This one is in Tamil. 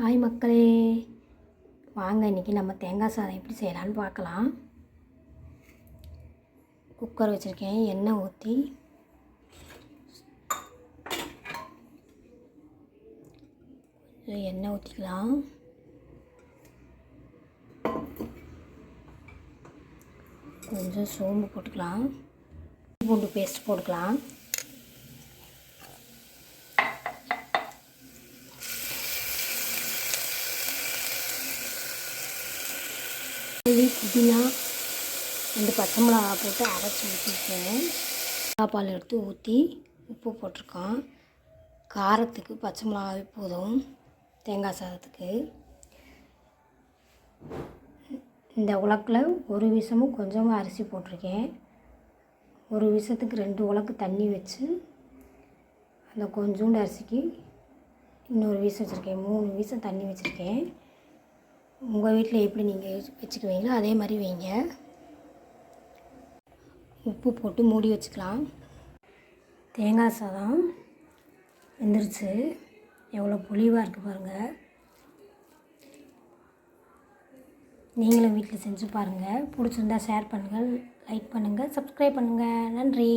ஹாய் மக்களே. வாங்க இன்றைக்கி நம்ம தேங்காய் சாதம் எப்படி செய்யலான்னு பார்க்கலாம். குக்கர் வச்சுருக்கேன் எண்ணெய் ஊற்றி எண்ணெய் ஊற்றிக்கலாம் கொஞ்சம் சோம்பு போட்டுக்கலாம். பூண்டு பேஸ்ட் போட்டுக்கலாம். புதினா ரெண்டு பச்சை மிளகா போட்டு அரைச்சி ஊற்றிருக்கேன் பால் எடுத்து ஊற்றி உப்பு போட்டிருக்கோம். காரத்துக்கு பச்சை மிளகாவே போதும். தேங்காய் சாதத்துக்கு. இந்த உலக்கில் ஒரு விஷமும் கொஞ்சமாக அரிசி போட்டிருக்கேன். ஒரு விஷத்துக்கு ரெண்டு உலக்கு தண்ணி வச்சு அந்த கொஞ்சோண்டு அரிசிக்கு இன்னொரு வீசம் வச்சுருக்கேன். மூணு வீசம் தண்ணி வச்சுருக்கேன். உங்கள் வீட்டில் எப்படி நீங்கள் வச்சுக்குவீங்களோ அதே மாதிரி வைங்க. உப்பு போட்டு மூடி வச்சுக்கலாம். தேங்காய் சாதம் வெந்துருச்சு. எவ்வளோ புளிவாக இருக்குது பாருங்கள். நீங்களும் வீட்டில் செஞ்சு பாருங்கள். பிடிச்சிருந்தா ஷேர் பண்ணுங்கள் லைக் பண்ணுங்கள் சப்ஸ்கிரைப் பண்ணுங்கள். நன்றி.